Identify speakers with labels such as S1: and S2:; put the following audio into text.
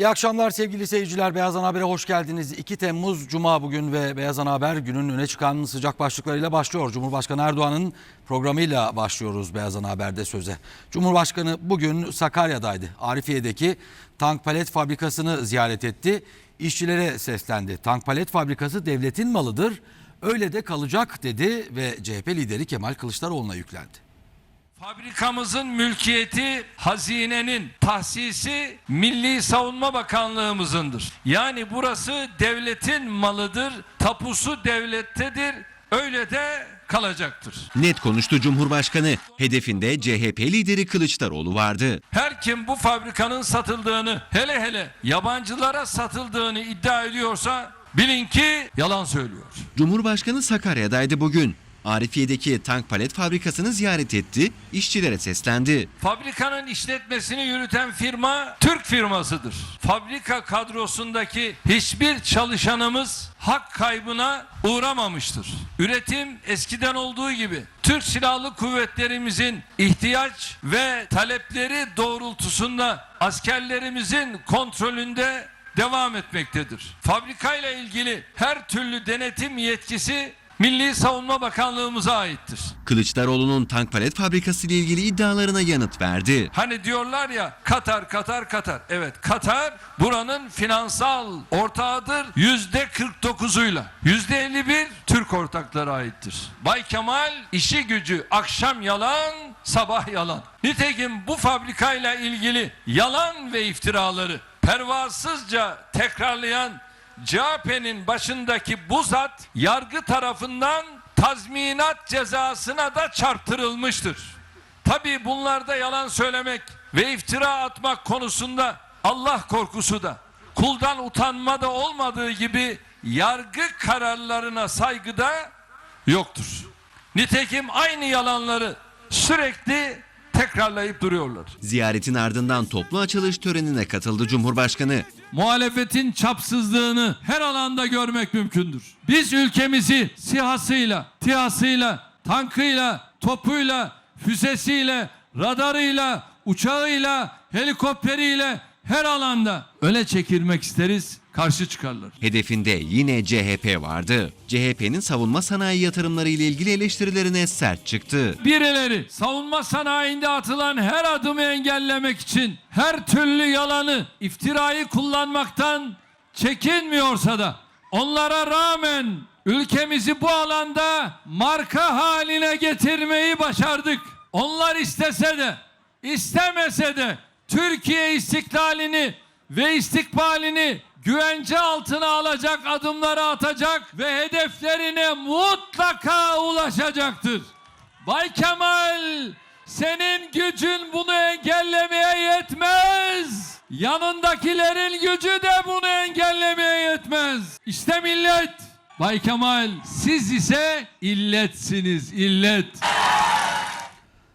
S1: İyi akşamlar sevgili seyirciler. Beyaz Ana Haber'e hoş geldiniz. 2 Temmuz Cuma bugün ve Beyaz Ana Haber günün öne çıkan sıcak başlıklarıyla başlıyor. Cumhurbaşkanı Erdoğan'ın programıyla başlıyoruz Beyaz Ana Haber'de söze. Cumhurbaşkanı bugün Sakarya'daydı. Arifiye'deki tank palet fabrikasını ziyaret etti. İşçilere seslendi. Tank palet fabrikası devletin malıdır. Öyle de kalacak dedi ve CHP lideri Kemal Kılıçdaroğlu'na yüklendi.
S2: Fabrikamızın mülkiyeti hazinenin tahsisi Milli Savunma Bakanlığımızındır. Yani burası devletin malıdır, tapusu devlettedir, öyle de kalacaktır.
S3: Net konuştu Cumhurbaşkanı. Hedefinde CHP lideri Kılıçdaroğlu vardı.
S2: Her kim bu fabrikanın satıldığını, hele hele yabancılara satıldığını iddia ediyorsa bilin ki yalan söylüyor.
S3: Cumhurbaşkanı Sakarya'daydı bugün. Arifiye'deki tank palet fabrikasını ziyaret etti, işçilere seslendi.
S2: Fabrikanın işletmesini yürüten firma Türk firmasıdır. Fabrika kadrosundaki hiçbir çalışanımız hak kaybına uğramamıştır. Üretim eskiden olduğu gibi Türk Silahlı Kuvvetlerimizin ihtiyaç ve talepleri doğrultusunda askerlerimizin kontrolünde devam etmektedir. Fabrikayla ilgili her türlü denetim yetkisi Milli Savunma Bakanlığımıza aittir.
S3: Kılıçdaroğlu'nun tank palet fabrikası ile ilgili iddialarına yanıt verdi.
S2: Hani diyorlar ya Katar Katar Katar. Evet Katar buranın finansal ortağıdır yüzde 49'uyla. Yüzde 51 Türk ortaklara aittir. Bay Kemal işi gücü akşam yalan sabah yalan. Nitekim bu fabrikayla ilgili yalan ve iftiraları pervasızca tekrarlayan CHP'nin başındaki bu zat yargı tarafından tazminat cezasına da çarptırılmıştır. Tabii bunlarda yalan söylemek ve iftira atmak konusunda Allah korkusu da kuldan utanma da olmadığı gibi yargı kararlarına saygıda yoktur. Nitekim aynı yalanları sürekli tekrarlayıp duruyorlar.
S3: Ziyaretin ardından toplu açılış törenine katıldı Cumhurbaşkanı.
S2: muhalefetin çapsızlığını her alanda görmek mümkündür. Biz ülkemizi sihasıyla, tihasıyla, tankıyla, topuyla, füzesiyle, radarıyla, uçağıyla, helikopteriyle her alanda öne çekilmek isteriz, karşı çıkarlar.
S3: Hedefinde yine CHP vardı. CHP'nin savunma sanayi yatırımları ile ilgili eleştirilerine sert çıktı.
S2: Birileri savunma sanayinde atılan her adımı engellemek için her türlü yalanı, iftirayı kullanmaktan çekinmiyorsa da onlara rağmen ülkemizi bu alanda marka haline getirmeyi başardık. Onlar istese de istemese de Türkiye istiklalini ve istikbalini güvence altına alacak adımları atacak ve hedeflerine mutlaka ulaşacaktır. Bay Kemal senin gücün bunu engellemeye yetmez. Yanındakilerin gücü de bunu engellemeye yetmez. İşte millet. Bay Kemal siz ise illetsiniz illet.